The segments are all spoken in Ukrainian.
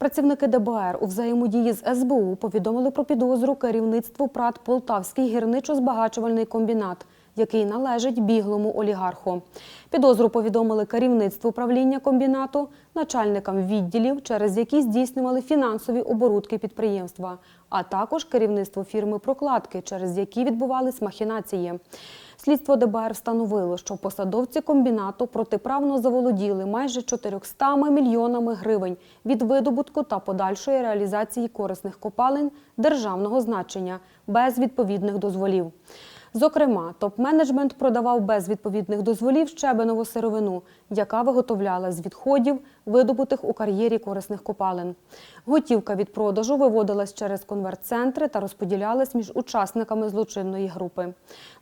Працівники ДБР у взаємодії з СБУ повідомили про підозру керівництву ПРАТ Полтавський гірничо-збагачувальний комбінат, який належить біглому олігарху. Підозру повідомили керівництву правління комбінату, начальникам відділів, через які здійснювали фінансові оборудки підприємства, а також керівництву фірми прокладки, через які відбувались махінації. Слідство ДБР встановило, що посадовці комбінату протиправно заволоділи майже 400 мільйонами гривень від видобутку та подальшої реалізації корисних копалин державного значення без відповідних дозволів. Зокрема, топ-менеджмент продавав без відповідних дозволів щебенову сировину, яка виготовляла з відходів, видобутих у кар'єрі корисних копалин. Готівка від продажу виводилась через конверт-центри та розподілялась між учасниками злочинної групи.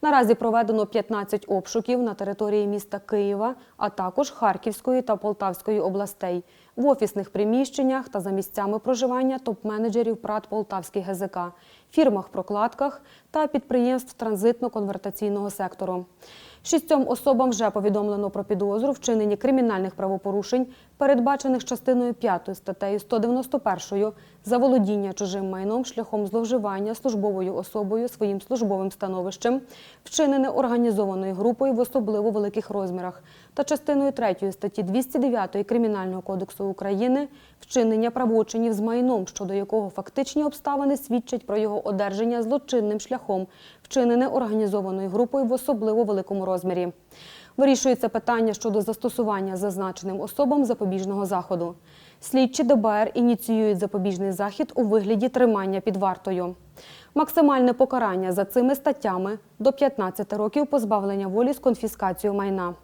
Наразі проведено 15 обшуків на території міста Києва, а також Харківської та Полтавської областей, в офісних приміщеннях та за місцями проживання топ-менеджерів ПРАТ Полтавський ГЗК, фірмах-прокладках та підприємств транзитно-конвертаційного сектору. Шістьом особам вже повідомлено про підозру вчиненні кримінальних правопорушень, передбачених частиною 5 статтею 191 за володіння чужим майном шляхом зловживання службовою особою своїм службовим становищем, вчинене організованою групою в особливо великих розмірах, та частиною 3 статті 209 Кримінального кодексу України вчинення правочинів з майном, щодо якого фактичні обставини свідчать про його одержання злочинним шляхом, вчинене організованою групою в особливо великому розмірі. Вирішується питання щодо застосування зазначеним особам запобіжного заходу. Слідчі ДБР ініціюють запобіжний захід у вигляді тримання під вартою. Максимальне покарання за цими статтями до 15 років позбавлення волі з конфіскацією майна.